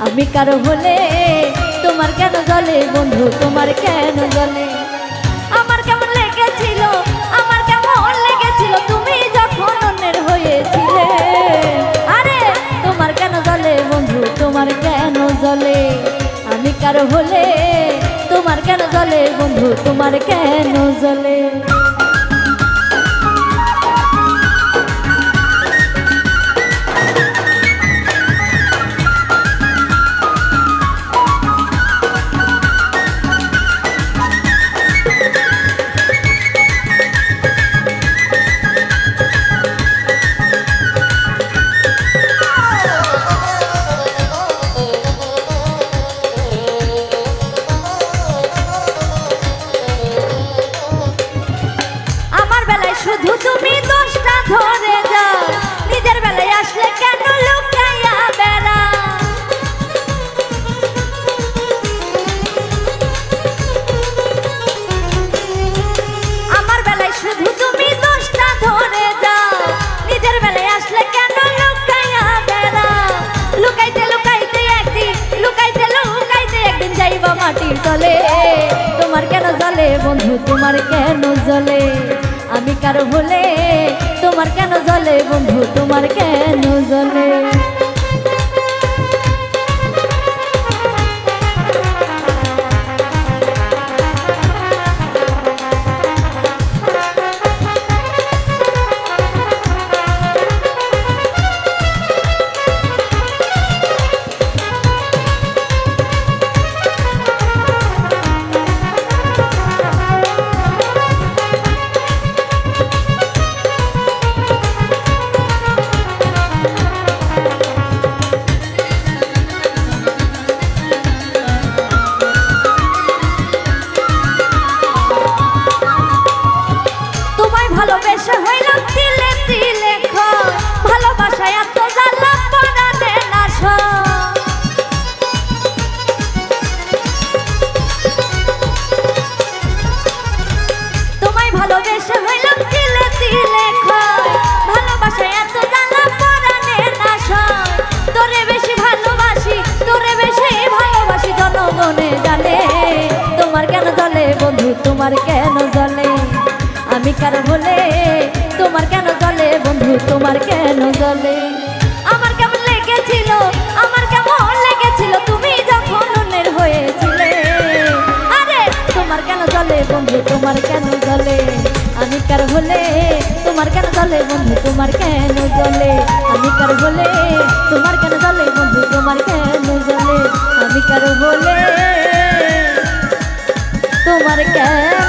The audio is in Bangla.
আমি কারও হলে তোমার কেন জলে বন্ধু? তোমার কেন জলে? আমার কেমন লেগেছিল? আমার কেমন লেগেছিল? তুমি যখন অন্যের হয়েছিলে। আরে, তোমার কেন জলে বন্ধু? তোমার কেন জলে? আমি কারও হলে তোমার কেন জলে বন্ধু? তোমার কেন জলে? বন্ধু তোমার কেন জলে আমি কারও হলে তোমার কেন জলে বন্ধু? তোমার কেন জলে জনগণে জানে? তোমার কেন জলে বন্ধু? তোমার কেন জলে আমি কার বলে? তোমার কেন জলে বন্ধু? তোমার কেন জলে আমার কেমন লেগেছিল? আমার কেমন লেগেছিল? তুমি যখন অন্যের হয়েছিলে। আরে, তোমার কেন জলে বন্ধু? তোমার কেন জলে আমি কার হলে তোমার কেন জলে বন্ধু? তোমার কেন জলে আমি কার হলে তোমার কেন